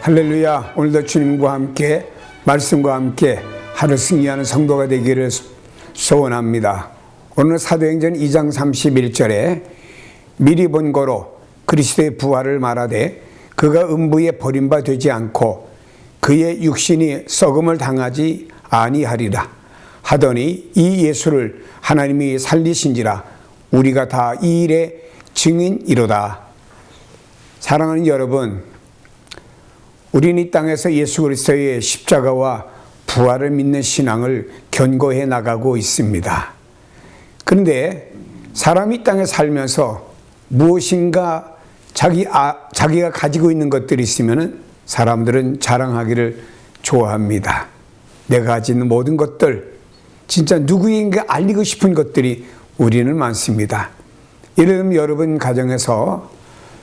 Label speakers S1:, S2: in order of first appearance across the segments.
S1: 할렐루야. 오늘도 주님과 함께 말씀과 함께 하루 승리하는 성도가 되기를 소원합니다. 오늘 사도행전 2장 31절에 미리 본 거로 그리스도의 부활을 말하되 그가 음부에 버림바 되지 않고 그의 육신이 썩음을 당하지 아니하리라 하더니 이 예수를 하나님이 살리신지라 우리가 다 이 일의 증인이로다. 사랑하는 여러분, 우리는 이 땅에서 예수 그리스도의 십자가와 부활을 믿는 신앙을 견고해 나가고 있습니다. 그런데 사람이 이 땅에 살면서 무엇인가 자기 아, 자기가 가지고 있는 것들이 있으면은 사람들은 자랑하기를 좋아합니다. 내가 가진 모든 것들, 진짜 누구인가 알리고 싶은 것들이 우리는 많습니다. 예를 들면 여러분 가정에서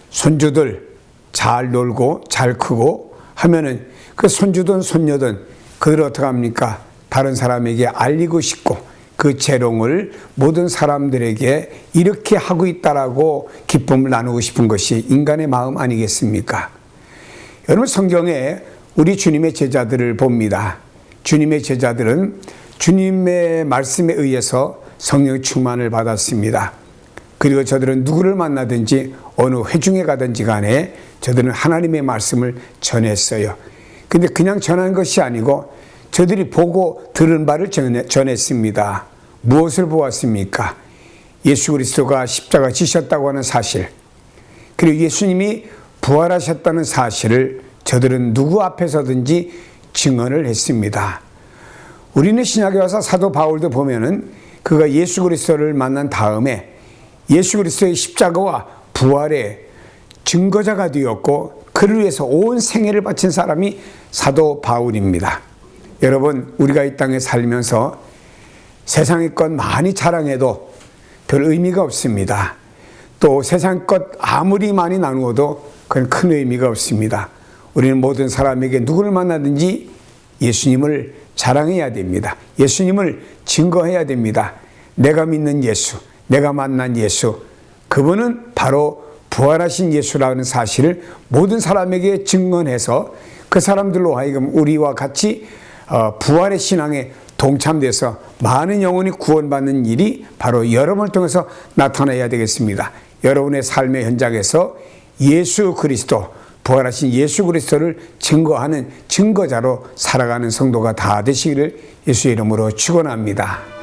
S1: 손주들 잘 놀고 잘 크고 하면은 그 손주든 손녀든 그들 어떻게 합니까? 다른 사람에게 알리고 싶고 그 재롱을 모든 사람들에게 이렇게 하고 있다라고 기쁨을 나누고 싶은 것이 인간의 마음 아니겠습니까? 여러분 성경에 우리 주님의 제자들을 봅니다. 주님의 제자들은 주님의 말씀에 의해서 성령 충만을 받았습니다. 그리고 저들은 누구를 만나든지 어느 회중에 가든지 간에 저들은 하나님의 말씀을 전했어요. 근데 그냥 전한 것이 아니고 저들이 보고 들은 바를 전했습니다. 무엇을 보았습니까? 예수 그리스도가 십자가 지셨다고 하는 사실, 그리고 예수님이 부활하셨다는 사실을 저들은 누구 앞에서든지 증언을 했습니다. 우리는 신약에 와서 사도 바울도 보면은 그가 예수 그리스도를 만난 다음에 예수 그리스도의 십자가와 부활의 증거자가 되었고 그를 위해서 온 생애를 바친 사람이 사도 바울입니다. 여러분 우리가 이 땅에 살면서 세상의 것 많이 자랑해도 별 의미가 없습니다. 또 세상 것 아무리 많이 나누어도 그건 큰 의미가 없습니다. 우리는 모든 사람에게 누구를 만나든지 예수님을 자랑해야 됩니다. 예수님을 증거해야 됩니다. 내가 믿는 예수, 내가 만난 예수, 그분은 바로 부활하신 예수라는 사실을 모든 사람에게 증언해서 그 사람들로 하여금 우리와 같이 어, 부활의 신앙에 동참돼서 많은 영혼이 구원받는 일이 바로 여러분을 통해서 나타나야 되겠습니다. 여러분의 삶의 현장에서 예수 그리스도, 부활하신 예수 그리스도를 증거하는 증거자로 살아가는 성도가 다 되시기를 예수의 이름으로 축원합니다.